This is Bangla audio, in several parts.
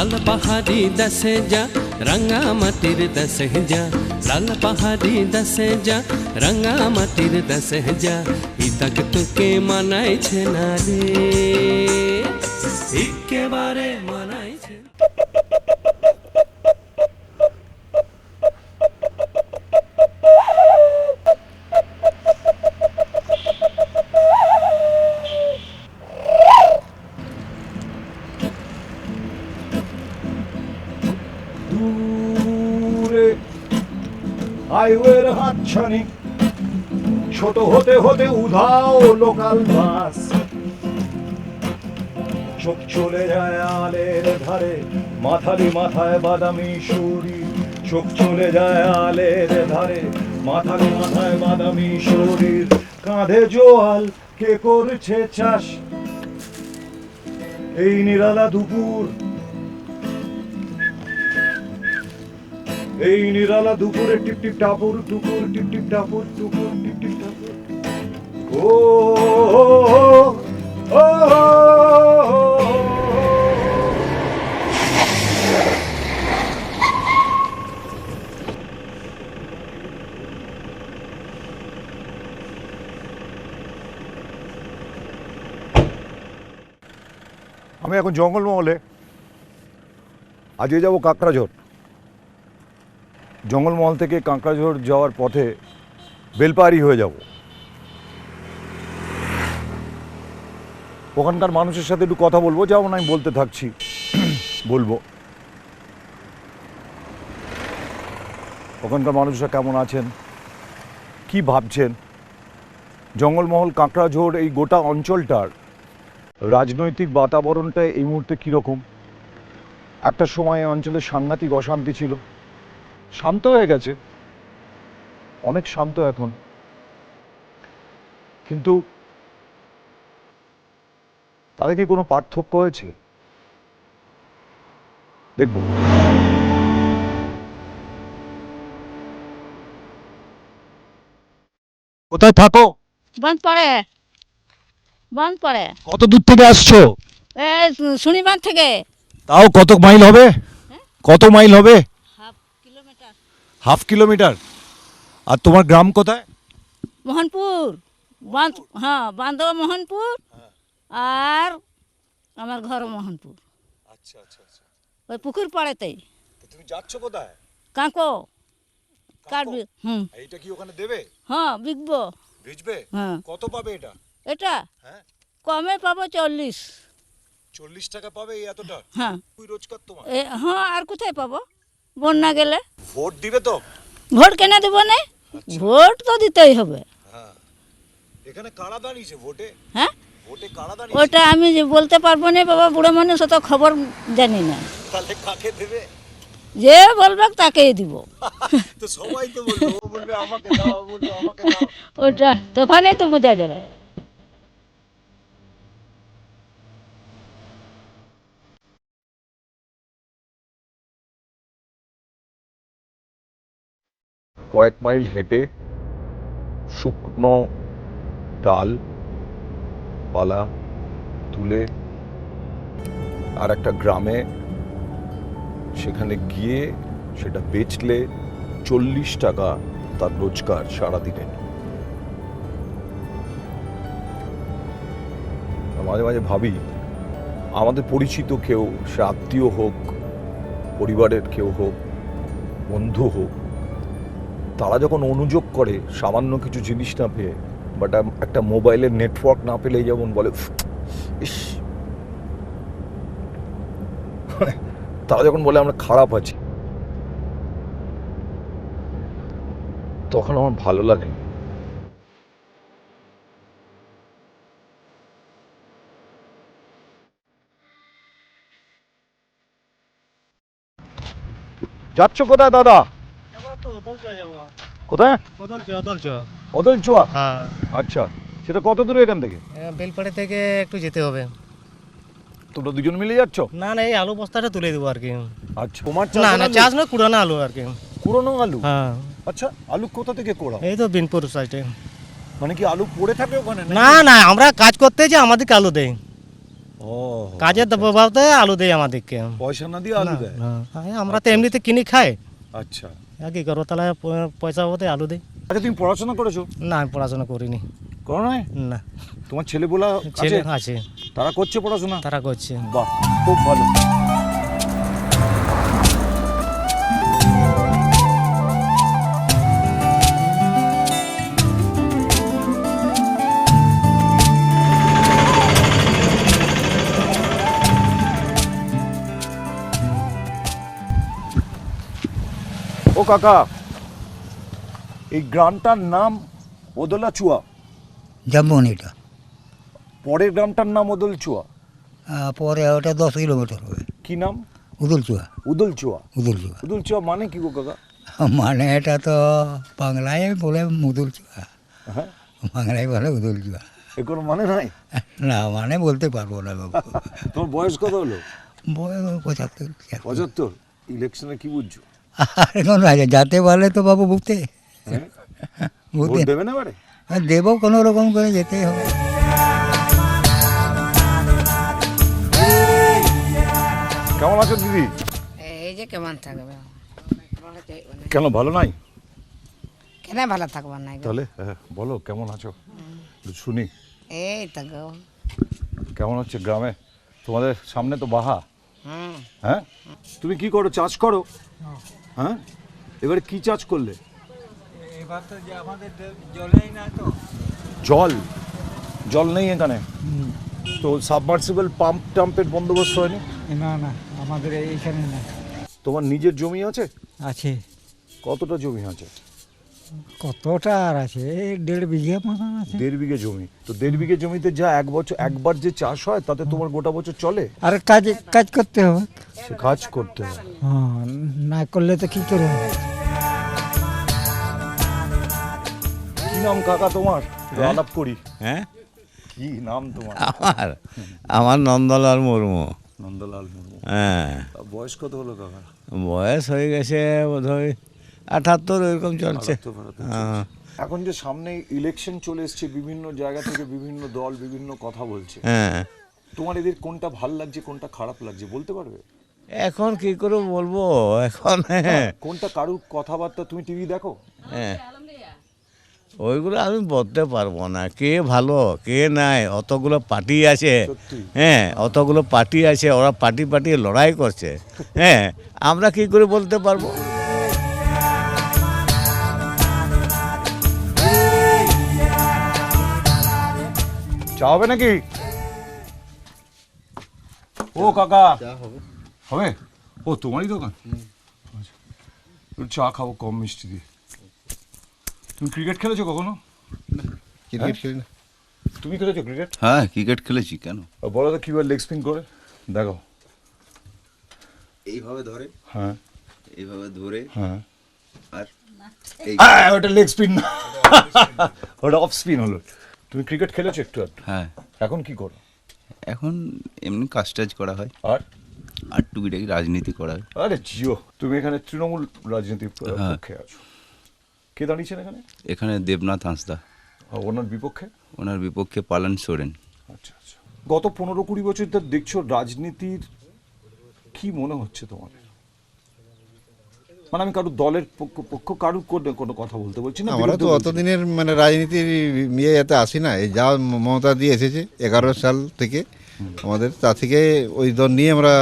লাল পাহাড়ি দশে যা রঙা মাটির দশে যা লাল পাহাড়ি দশে যা রঙা মাটির দশে যা ইতক তোকে মানাইছে না রে একেবারে মানাইছে হাইওয়ের হাতছানি। ছোট হতে হতে উধাও লোকাল বাস। চোখ চলে যায় আলের ধারে মাথারি মাথায় বাদামি সুরি। চোখ চলে যায় আলের ধারে মাথারি মাথায় বাদামি শরীর কাঁধে জোয়াল, কে করছে চাষ? এই নিরালা দুপুর এই নিরালা দুপুরে টিপ টিপ টাপুর টুকুর টিপ টিপ টাপুর টুকুর টিপ টিপ টাপুর। ও। আমি এখন জঙ্গলমহলে আজকে যাব কাঁকড়াঝোড় জঙ্গলমহল থেকে কাঁকড়াঝোড় যাওয়ার পথে বেলপাহাড়ি হয়ে যাব। ওখানকার মানুষের সাথে একটু কথা বলব যেমন আমি বলতে থাকছি, বলব। ওখানকার মানুষরা কেমন আছেন? কি ভাবছেন? জঙ্গলমহল কাঁকড়াঝোড় এই গোটা অঞ্চলটার রাজনৈতিক বাতাবরণটা এই মুহূর্তে কীরকম? একটা সময় অঞ্চলে সাংঘাতিক অশান্তি ছিল। শান্ত হয়ে গেছে। অনেক শান্ত এখন। কিন্তু তাদের কি কোনো পার্থক্য হয়েছে? দেখব। কোথায় থাকো? বন্ধ পড়ে। বন্ধ পড়ে। কত দূর থেকে আসছো? শনিবার থেকে। তাও কত মাইল হবে? কত মাইল হবে? Half kilometre. আর তোমার গ্রাম কোথায়? মোহনপুর। বাঁধ হ্যাঁ বান্ধব মোহনপুর আর আমার ঘর মোহনপুর। আচ্ছা আচ্ছা আচ্ছা। ওই পুকুর পাড়েতেই তুমি যাচ্ছ কোথায়? কাঁকো। কাটবি হুম। এইটা কি ওখানে দেবে? হ্যাঁ বিকবো। ভিজবে? হ্যাঁ। কত পাবে এটা? এটা? হ্যাঁ। কমে পাবো চল্লিশ। চল্লিশ টাকা পাবে এই এতটা? হ্যাঁ। রোজগার তোমার। হ্যাঁ আর কোথায় পাবো? বন্যা গেলে? ভোট দিবে তো? ভোট কেন দেবো না? ভোট তো দিতেই হবে। হ্যাঁ। এখানে কারা দাঁড়িয়েছে ভোটে? হ্যাঁ? ভোটে কারা দাঁড়িয়েছে ওটা আমি যে বলতে পারব না বাবা বুড়ো মানুষ অত খবর জানি না। তাহলে কাকে দেবে? যে বলবে তাকেই দিব। তো সবাই তো বলবে ও বলবে আমাকে দাও আমাকে দাও। ওটা তোফানে তো বোঝা যাবে কয়েক মাইল হেঁটে শুকনো ডাল, পালা তুলে আর একটা গ্রামে, সেখানে গিয়ে সেটা বেচলে চল্লিশ টাকা তার রোজগার সারাদিনে। মাঝে মাঝে ভাবি, আমাদের পরিচিত কেউ, সে আত্মীয় হোক, পরিবারের কেউ হোক, বন্ধু হোক তারা যখন অনুযোগ করে সামান্য কিছু জিনিস না পেয়ে বাট একটা মোবাইলের নেটওয়ার্ক না পেলেই যেমন বলে "উফ, ইস। তারা যখন বলে আমরা খারাপ আছি। তখন আমার ভালো লাগে যাচ্ছ কোথায় দাদা? কোথায়? অদলচুয়া হ্যাঁ। আচ্ছা সেটা কত দূরে এখান থেকে? বেলপাড়ি থেকে একটু যেতে হবে। তোমরা দুজন মিলে যাচ্ছ? না না এই আলু বস্তাটা তুলে দেবো আর কি। আচ্ছা তোমার না না চাষ নয় কুড়ানো আলু আর কি। পুরনো আলু? হ্যাঁ। আচ্ছা আলু কোথা থেকে কোড়া এই তো বিনপুর সাইডে। মানে কি আলু পড়ে থাকে ওখানে না না আমরা কাজ করতে যে আমাদেরকে আলু দেয়। ও কাজের প্রভাবতে আলু দেয় আমাদেরকে। পয়সা না দিয়ে আলু দেয়। হ্যাঁ, আমরা তো এমনিতে কিনে খাই। আচ্ছা। আর কি করব? তাহলে প- পয়সা হতে আলু দিই। আচ্ছা তুমি পড়াশোনা করেছ? না আমি পড়াশোনা করিনি। করো নাই? না। তোমার ছেলে বলা ছেলে আছে? আছে। তারা করছে পড়াশোনা? তারা করছে। বাহ খুব ভালো। ও কাকা এই গ্রামটার নাম ওদলাচুয়া। যেমন এটা পরের গ্রামটার নাম ওদলচুয়া। আহ, পরে ওটা দশ কিলোমিটার হবে। কি নাম? উদল চুয়া উদল উদুলচুয়া। উদলচুয়া। উদুলচুয়া। উদলচুয়া মানে কি গো কাকা? মানে এটা তো বাংলায় বলে মুদুলচুয়া। হ্যাঁ। বাংলায় বলে উদুলচুয়া। এ কোনো মানে নাই? না মানে বলতে পারব না বাবু। তোমার বয়স কত হলো? বয়স পঁচাত্তর। পঁচাত্তর? ইলেকশনে কি বুঝছ? এখন যাতে বলে তো বাবু বুঝতে হ্যাঁ? দেবে না এবারে দেবো কোনো রকম করে যেতেই হবে। কেমন আছো দিদি? এই যে কেমন থাকবে? কেন ভালো নাই? কেন ভালো থাকব না? গো? তাহলে হ্যাঁ, বলো কেমন আছো? শুনি। এই তো গো। কেমন হচ্ছে গ্রামে? তোমাদের সামনে তো বাহা। হ্যাঁ? তুমি কি করো? চাষ করো? হ্যাঁ? এবারে কি চাষ করলে? এবার আমাদের জল? জল নেই এখানে? তো সাবমার্সিবল পাম্প টাম্পের বন্দোবস্ত হয়নি? না না আমাদের এইখানে না তোমার নিজের জমি আছে? আছে। কতটা জমি আছে? কতটা আর আছে? দেড় বিঘে মতন আছে। দেড় বিঘে জমি। তো দেড় বিঘে জমিতে যা এক বছর একবার যে চাষ হয় তাতে তোমার গোটা বছর চলে? আর কাজ কাজ করতে হবে। কাজ করতে হয় হ্যাঁ না করলে তো কি করে হবে কি নাম কাকা তোমার? একটু আলাপ করি। হ্যাঁ? কি নাম তোমার? আমার আমার নন্দলাল মুর্মু। নন্দলাল মুর্মু। হ্যাঁ। বয়স কত হলো কাকা? বয়স হয়ে গেছে বোধ হয় আঠাত্তর এরকম চলছে। হ্যাঁ। এখন যে সামনে ইলেকশন চলে এসছে বিভিন্ন জায়গা থেকে বিভিন্ন দল বিভিন্ন কথা বলছে। হ্যাঁ। তোমার এদের কোনটা ভালো লাগছে কোনটা খারাপ লাগছে বলতে পারবে? এখন কি করে বলব? এখন হ্যাঁ। কোনটা কারুর কথাবার্তা তুমি টিভি দেখো? হ্যাঁ। ওইগুলো আমি বলতে পারব না। কে ভালো কে নাই অতগুলো পার্টি আছে। হ্যাঁ অতগুলো পার্টি আছে ওরা পার্টি পার্টি লড়াই করছে। হ্যাঁ আমরা কি করে বলতে পারব? চা হবে নাকি? ও কাকা। হবে। ও তোমারই দোকান? আচ্ছা। চা খাব কম মিষ্টি দিয়ে। তুমি ক্রিকেট খেলেছো কখনো? ক্রিকেট খেলি না। তুমি খেলেছো ক্রিকেট? হ্যাঁ ক্রিকেট খেলেছি কেন? বলো তো কীভাবে লেগ স্পিন করে? দেখো এইভাবে ধরে। হ্যাঁ। এইভাবে ধরে। হ্যাঁ। আর আহ, ওটা লেগ স্পিন না। ওটা অফ স্পিন হলো। তুমি ক্রিকেট খেলেছো একটু একটু হ্যাঁ। এখন কি করো? এখন এমনি কাজ টাজ করা হয়। আর? আর টুকিটাকি রাজনীতি করা হয়। আরে জিও তুমি এখানে তৃণমূল রাজনীতির হ্যাঁ। পক্ষে আছো। কে দাঁড়িয়েছেন এখানে? এখানে দেবনাথ হাঁসদা। ওনার বিপক্ষে? ওনার বিপক্ষে পালন সোরেন। আচ্ছা আচ্ছা। গত পনেরো কুড়ি বছর ধরে দেখছ রাজনীতির কি মনে হচ্ছে তোমার? মানে আমি কারোর দলের পক্ষ পক্ষ কারোর কোনো কোনো কথা বলতে বলছি না আমরা তো। অতদিনের মানে রাজনীতির ইয়ে এতে আসি না। এই যা মমতা দিয়ে এসেছে এগারো সাল থেকে আমাদের তা থেকে ওই দল নিয়ে আমরা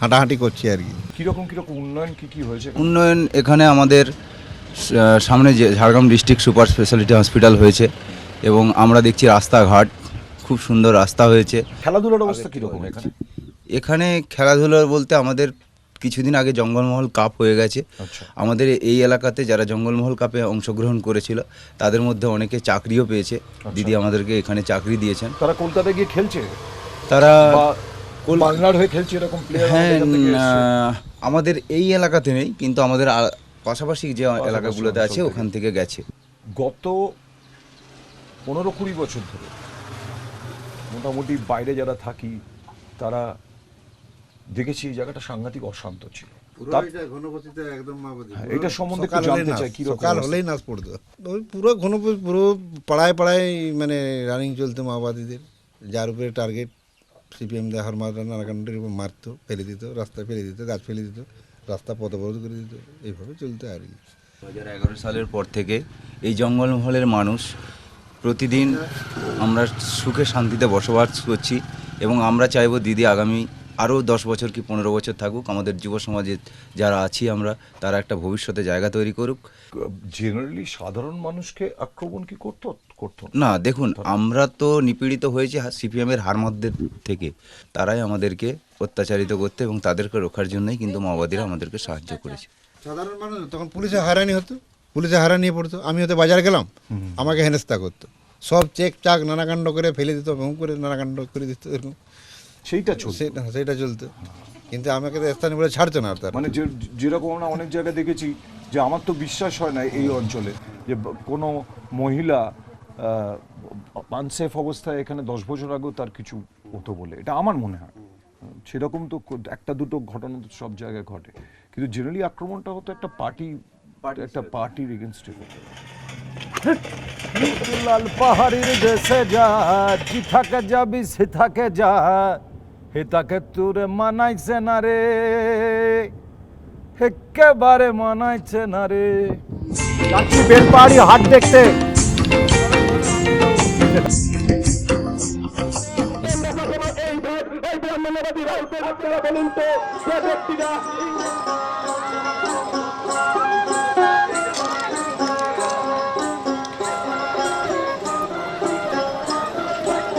হাঁটাহাঁটি করছি আর কি। কীরকম কীরকম উন্নয়ন কী কী হয়েছে? উন্নয়ন এখানে আমাদের সামনে যে Jhargram district super speciality hospital হয়েছে এবং আমরা দেখছি রাস্তাঘাট খুব সুন্দর রাস্তা হয়েছে। খেলাধুলার অবস্থা কীরকম এখানে? এখানে খেলাধুলা বলতে আমাদের কিছুদিন আগে জঙ্গলমহল কাপ হয়ে গেছে। আচ্ছা। আমাদের এই এলাকাতে যারা জঙ্গলমহল কাপে অংশগ্রহণ করেছিল তাদের মধ্যে অনেকে চাকরিও পেয়েছে। দিদি আমাদেরকে এখানে চাকরি দিয়েছেন। তারা কলকাতায় গিয়ে খেলছে? তারা বাংলার হয়ে খেলছে এরকম হ্যাঁ আমাদের এই এলাকাতে নেই কিন্তু আমাদের পাশাপাশি যে এলাকাগুলোতে আছে ওখান থেকে গেছে। গত পনেরো কুড়ি বছর ধরে মোটামুটি বাইরে যারা থাকি তারা দেখেছি এই জায়গাটা সাংঘাতিক অশান্ত ছিল। হ্যাঁ, এটা সম্বন্ধে জানতে চাই কি সকাল হলেই নাচ পড়তো। ওই পুরো ঘন পুরো পাড়ায় পাড়ায় মানে রানিং চলতো মাওবাদীদের যার উপরে টার্গেট সিপিএম দেখার মারা নানাকান্ডের মারতো ফেলে দিত রাস্তায় ফেলে দিত গাছ ফেলে দিত রাস্তা পথবরোধ করে দিত এইভাবে চলতে আর কি। দু হাজার এগারো সালের পর থেকে এই জঙ্গলমহলের মানুষ প্রতিদিন আমরা সুখে শান্তিতে বসবাস করছি এবং আমরা চাইব দিদি আগামী আরও দশ বছর কি পনেরো বছর থাকুক আমাদের যুব সমাজে যারা আছি আমরা তারা একটা ভবিষ্যতে জায়গা তৈরি করুক। জেনারেলি সাধারণ মানুষকে আক্রমণ কি করতো করতো না? দেখুন আমরা তো নিপীড়িত হয়েছি সিপিএমের হারমাদদের থেকে। তারাই আমাদেরকে অত্যাচারিত করতে এবং তাদেরকে রক্ষার জন্যই কিন্তু মাওবাদীরা আমাদেরকে সাহায্য করেছে। সাধারণ মানুষ তখন পুলিশে হারানি হতো। পুলিশে হারানি পড়তো। আমি হয়তো বাজার গেলাম আমাকে হেনস্থা করতো। সব চেক চাক নানাকাণ্ড করে ফেলে দিত এবং করে নানাকাণ্ড করে দিত এরকম। সেইটা চলছে সেটা সেটা চলতো। কিন্তু আমাকে তো স্থানীয় বলে ছাড়তো না তার। মানে যে যেরকম আমরা অনেক জায়গায় দেখেছি যে আমার তো বিশ্বাস হয় না এই অঞ্চলে যে কোনো মহিলা আনসেফ অবস্থায় এখানে দশ বছর আগেও তার কিছু হতো বলে। এটা আমার মনে হয়। সেরকম তো একটা দুটো ঘটনা তো সব জায়গায় ঘটে। কিন্তু জেনারেলি আক্রমণটা হতো একটা পার্টি একটা পার্টির এগেনস্টে হতো। লাল পাহাড়ির দেশে যা কি থাকে যাবি সে থাকে যা। হে তাকে তোরে মানাইছে না রে। একেবারে মানাইছে না রে। যাচ্ছি বেলপাহাড়ি হাট দেখতে।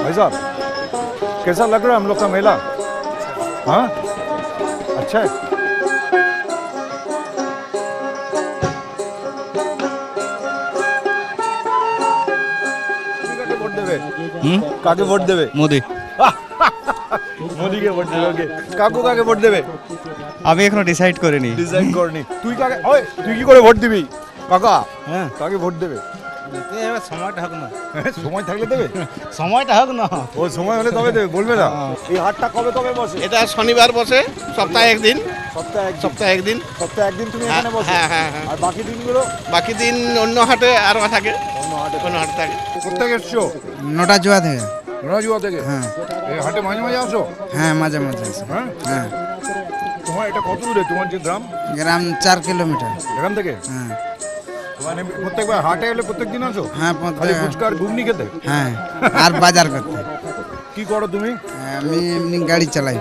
ভাই कैसा लग रहा है हम लोग का मेला हाँ अच्छा है কাকে ভোট দেবে কাকে ভোট দেবে মোদি মোদিকে ভোট দেবে ওকে কাকু কাকে ভোট দেবে আমি এখনো ডিসাইড করিনি ডিসাইড করনি তুই কাকে ওই তুই কি করে ভোট দিবি কাকা হ্যাঁ কাকে ভোট দেবে সময়টা হোক না। সময় থাকলে দেবে। সময়টা হোক না। ও সময় হলে তবে দেবে বলবে না। এই হাটটা কবে কবে বসে? এটা শনিবার বসে সপ্তাহে একদিন। সপ্তাহে এক সপ্তাহে একদিন। সপ্তাহে একদিন তুমি এখানে বসো। হ্যাঁ হ্যাঁ হ্যাঁ। আর বাকি দিনগুলো? বাকি দিন অন্য হাটে আরও থাকে। অন্য হাটে অন্য হাটে থাকে। কোথেকে এসছো? নটা জোয়া থেকে। রাজুয়া থেকে? হ্যাঁ। এই হাটে মাঝে মাঝে আসো? হ্যাঁ মাঝে মাঝে আছে। হ্যাঁ? হ্যাঁ। তোমার এটা কত দূরে? তোমার যে গ্রাম? গ্রাম চার কিলোমিটার। এখান থেকে? হ্যাঁ। মানে প্রত্যেকবার হাটে এলে প্রত্যেক দিন আসো? হ্যাঁ খালি ফুচকার ঘুগনি খেতে? হ্যাঁ আর বাজার করতে। কি করো তুমি? আমি এমনি গাড়ি চালাই।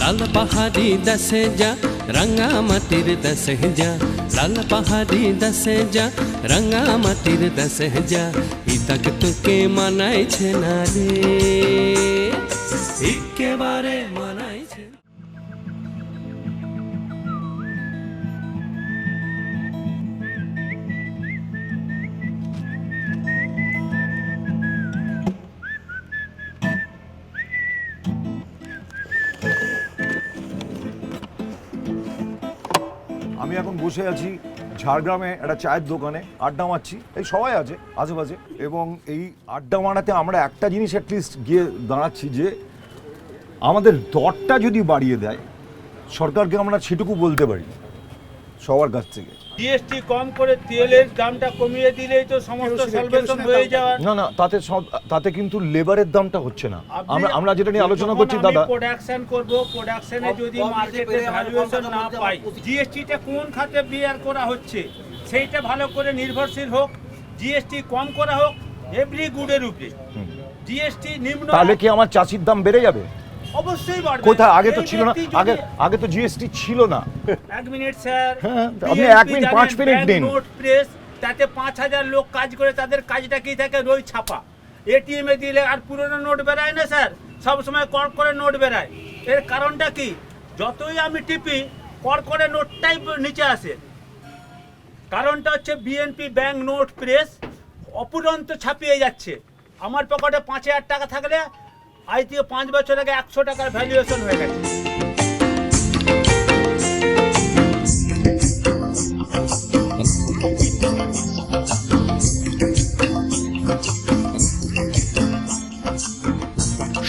লাল পাহাড়ি দশে যা রঙ্গামাটির দশে যা লাল পাহাড়ি দশে যা রঙ্গামাটির দশে যা ইতক তোকে মানাইছে না রে। একেবারে মানাইছে। আমি এখন বসে আছি ঝাড়গ্রামে একটা চায়ের দোকানে, আড্ডা মারছি। এই সবাই আছে, আশেপাশে। এবং এই আড্ডা মারাতে আমরা একটা জিনিস অ্যাটলিস্ট গিয়ে দাঁড়াচ্ছি যে আমাদের দরটা যদি বাড়িয়ে দেয় সরকারকে আমরা সেটুকু বলতে পারি সবার কাছ থেকে। জিএসটি কম করে তেলের দামটা কমিয়ে দিলেই তো সমস্ত সলভেশন হয়ে যাওয়ার না না তাতে সব তাতে কিন্তু লেবারের দামটা হচ্ছে না। আমরা আমরা যেটা নিয়ে আলোচনা করছি দাদা প্রোডাকশন করব প্রোডাকশনে যদি মার্কেটে ভ্যালুয়েশন না পাই জিএসটিটা কোন খাতে বিয়ার করা হচ্ছে? সেইটা ভালো করে নির্ভরশীল হোক জিএসটি কম করা হোক এভরি গুডের উপরে। জিএসটি নিম্ন তাহলে কি আমার চাষির দাম বেড়ে যাবে? অবশ্যই বাড়বে। কোথায়? আগে তো ছিল না। আগে আগে তো জিএসটি ছিল না। এক মিনিট স্যার। হ্যাঁ, আপনি এক মিনিট, পাঁচ মিনিট দিন। নোট প্রেস তাতে পাঁচ হাজার লোক কাজ করে তাদের কাজটা কি থাকে? রই ছাপা। এটিএম এ দিলে আর পুরনো নোট বেরায় না স্যার? সব সময় কর করে নোট বেরায়। এর কারণটা কি? যতই আমি টিপি কর করে নোটটাই নিচে আসে। কারণটা হচ্ছে বিএনপি ব্যাংক নোট প্রেস অপুরন্ত ছাপিয়ে যাচ্ছে। আমার পকেটে পাঁচ হাজার টাকা থাকলে আজ থেকে পাঁচ বছর আগে একশো টাকার ভ্যালুয়েশন হয়ে গেছে।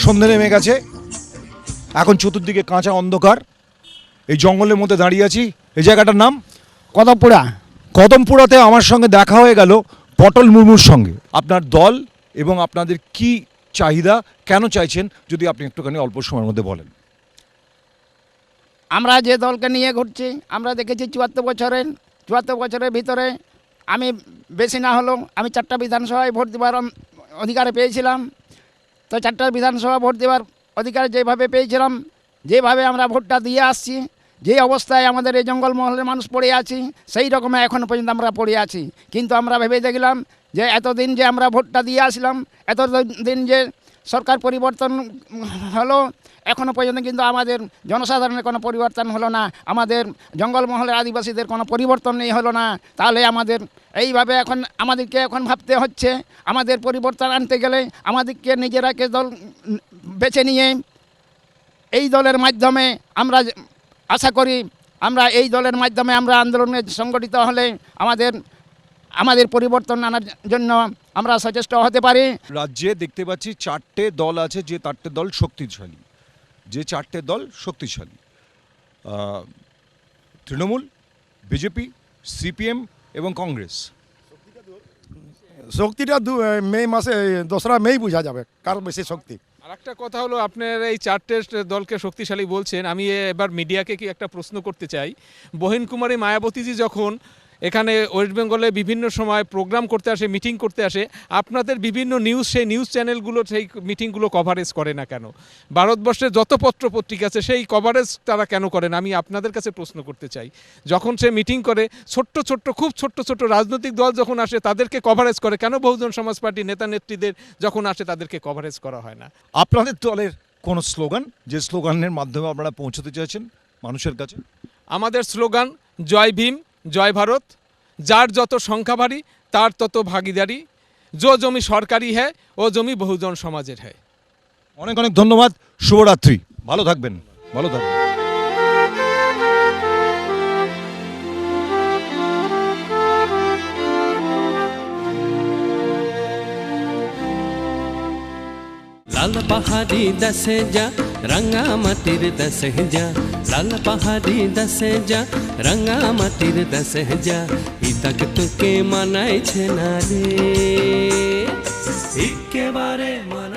সন্ধে নেমে গেছে। এখন চতুর্দিকে কাঁচা অন্ধকার। এই জঙ্গলের মধ্যে দাঁড়িয়ে আছি। এই জায়গাটার নাম পোড়া কদমপুরাতে আমার সঙ্গে দেখা হয়ে গেল পটল মুর্মুর সঙ্গে। আপনার দল এবং আপনাদের কি চাহিদা কেন চাইছেন, যদি আপনি একটুখানি অল্প সময়ের মধ্যে বলেন? আমরা যে দলকে নিয়ে ঘুরছি, আমরা দেখেছি চুয়াত্তর বছরের চুয়াত্তর বছরের ভিতরে আমি বেশি না হলেও আমি চারটা বিধানসভায় ভোট দেওয়ার অধিকারে পেয়েছিলাম। তো চারটা বিধানসভা ভোট দেওয়ার অধিকার যেভাবে পেয়েছিলাম, যেভাবে আমরা ভোটটা দিয়ে আসছি, যে অবস্থায় আমাদের এই জঙ্গলমহলের মানুষ পড়ে আছি, সেই রকমে এখনও পর্যন্ত আমরা পড়ে আছি। কিন্তু আমরা ভেবে দেখলাম যে এতদিন যে আমরা ভোটটা দিয়ে আসলাম এত দিন যে সরকার পরিবর্তন হলো এখনও পর্যন্ত কিন্তু আমাদের জনসাধারণের কোনো পরিবর্তন হলো না, আমাদের জঙ্গলমহলের আদিবাসীদের কোনো পরিবর্তন নেই হলো না। তাহলে আমাদের এইভাবে এখন আমাদেরকে এখন ভাবতে হচ্ছে, আমাদের পরিবর্তন আনতে গেলে আমাদেরকে নিজেরাকে দল বেছে নিয়ে এই দলের মাধ্যমে আমরা আশা করি, আমরা এই দলের মাধ্যমে আমরা আন্দোলনে সংগঠিত হলে আমাদের আমাদের পরিবর্তন আনার জন্য আমরা সচেষ্ট হতে পারি। রাজ্যে দেখতে পাচ্ছি চারটে দল আছে যে চারটে দল শক্তিশালী। যে চারটে দল শক্তিশালী। তৃণমূল বিজেপি সিপিএম এবং কংগ্রেস। শক্তিটা মে মাসে দোসরা মেই বোঝা যাবে কার বেশি শক্তি। আর একটা কথা হলো আপনার এই চারটে দলকে শক্তিশালী বলছেন আমি এবার মিডিয়াকে কি একটা প্রশ্ন করতে চাই। বহিন কুমারী মায়াবতীজি যখন এখানে ওয়েস্ট বেঙ্গলে বিভিন্ন সময় প্রোগ্রাম করতে আসে মিটিং করতে আসে। আপনাদের বিভিন্ন নিউজ সেই নিউজ চ্যানেলগুলো সেই মিটিংগুলো কভারেজ করে না কেন? ভারতবর্ষের যত পত্র পত্রিকা আছে সেই কভারেজ তারা কেন করেন আমি আপনাদের কাছে প্রশ্ন করতে চাই। যখন সে মিটিং করে ছোট্ট ছোট্ট খুব ছোট্ট ছোট্ট রাজনৈতিক দল যখন আসে তাদেরকে কভারেজ করে। কেন বহুজন সমাজ পার্টি নেতা নেত্রীদের যখন আসে তাদেরকে কভারেজ করা হয় না? আপনাদের দলের কোনো স্লোগান? যে স্লোগানের মাধ্যমে আপনারা পৌঁছতে চাইছেন মানুষের কাছে? আমাদের স্লোগান জয় ভীম জয় ভারত। যার যত সংখ্যা ভারী তার তত ভাগিদারি। যো জমি সরকারি হ্যায়, ও জমি বহুজন সমাজের হ্যায়। অনেক অনেক ধন্যবাদ। শুভরাত্রি। ভালো থাকবেন। ভালো থাকবেন। লাল পাহাড়ি দশে যা রঙা মাটির দশে যা লাল পাহাড়ি দশে যা রঙা মাটির দশে যা ইতক তোকে মানাইছে না রে একেবারে মান